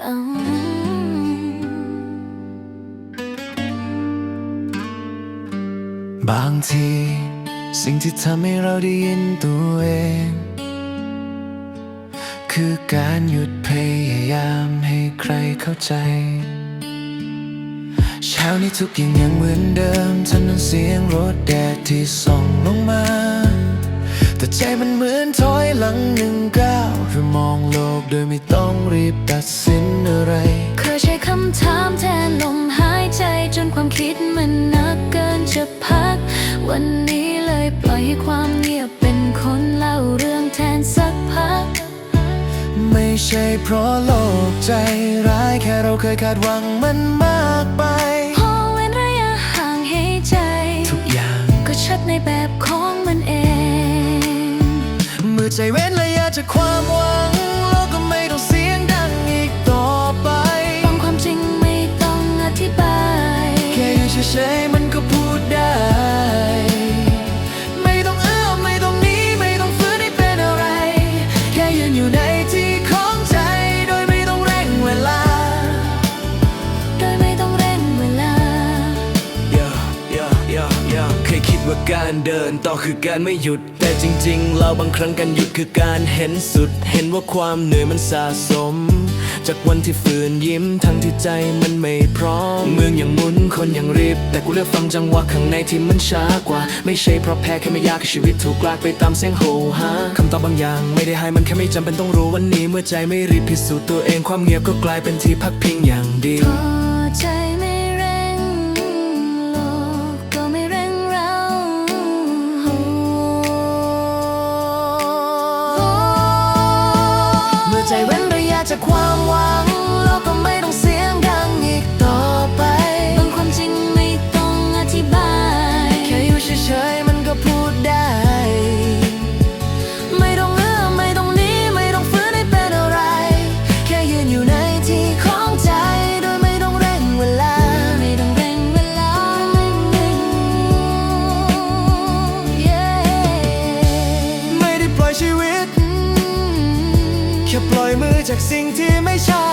บางที สิ่งที่ทำให้เราได้ยินตัวเอง คือการหยุดพยายามให้ใครเข้าใจ เช้านี้ทุกอย่างยังเหมือนเดิมถนนเสียงรถแดดที่ส่องลงมา แต่ใจมันเหมือนถอยหลังหนึ่งก้าวเพื่อมองโลกโดยไม่ต้องรีบตัดสินอะไร เคยใช้คำถามแทนลมหายใจจนความคิดมันหนักเกินจะพัก วันนี้เลยปล่อยให้ความเงียบเป็นคนเล่าเรื่องแทนสักพัก ไม่ใช่เพราะโลกใจร้ายแค่เราเคยคาดหวังมันมากไป ใจเว้นระยะจากความหวัง โลกก็ไม่ต้องเสียงดังอีกต่อไปบางความจริงไม่ต้องอธิบาย แค่อยู่เฉย ว่าการเดินต่อคือการไม่หยุด แต่จริง ๆ เราบางครั้งการหยุดคือการเห็นสุด เห็นว่าความเหนื่อยมันสะสม จากวันที่ฝืนยิ้มทั้งที่ใจมันไม่พร้อม เมืองอย่างมุนคนอย่างรีบ แต่กูเลือกฟังจังหวะข้างในที่มันช้ากว่า ไม่ใช่เพราะแพ้แค่ไม่อยากให้ชีวิตถูกลากไปตามเสียงโหฮาคำตอบบางอย่างไม่ได้ให้มันแค่ไม่จำเป็นต้องรู้วันนี้ เมื่อใจไม่รีบพิสูจน์ตัวเองความเงียบก็กลายเป็นที่พักพิงอย่างดี จปล่อยมือจากสิ่งที่ไม่ใช่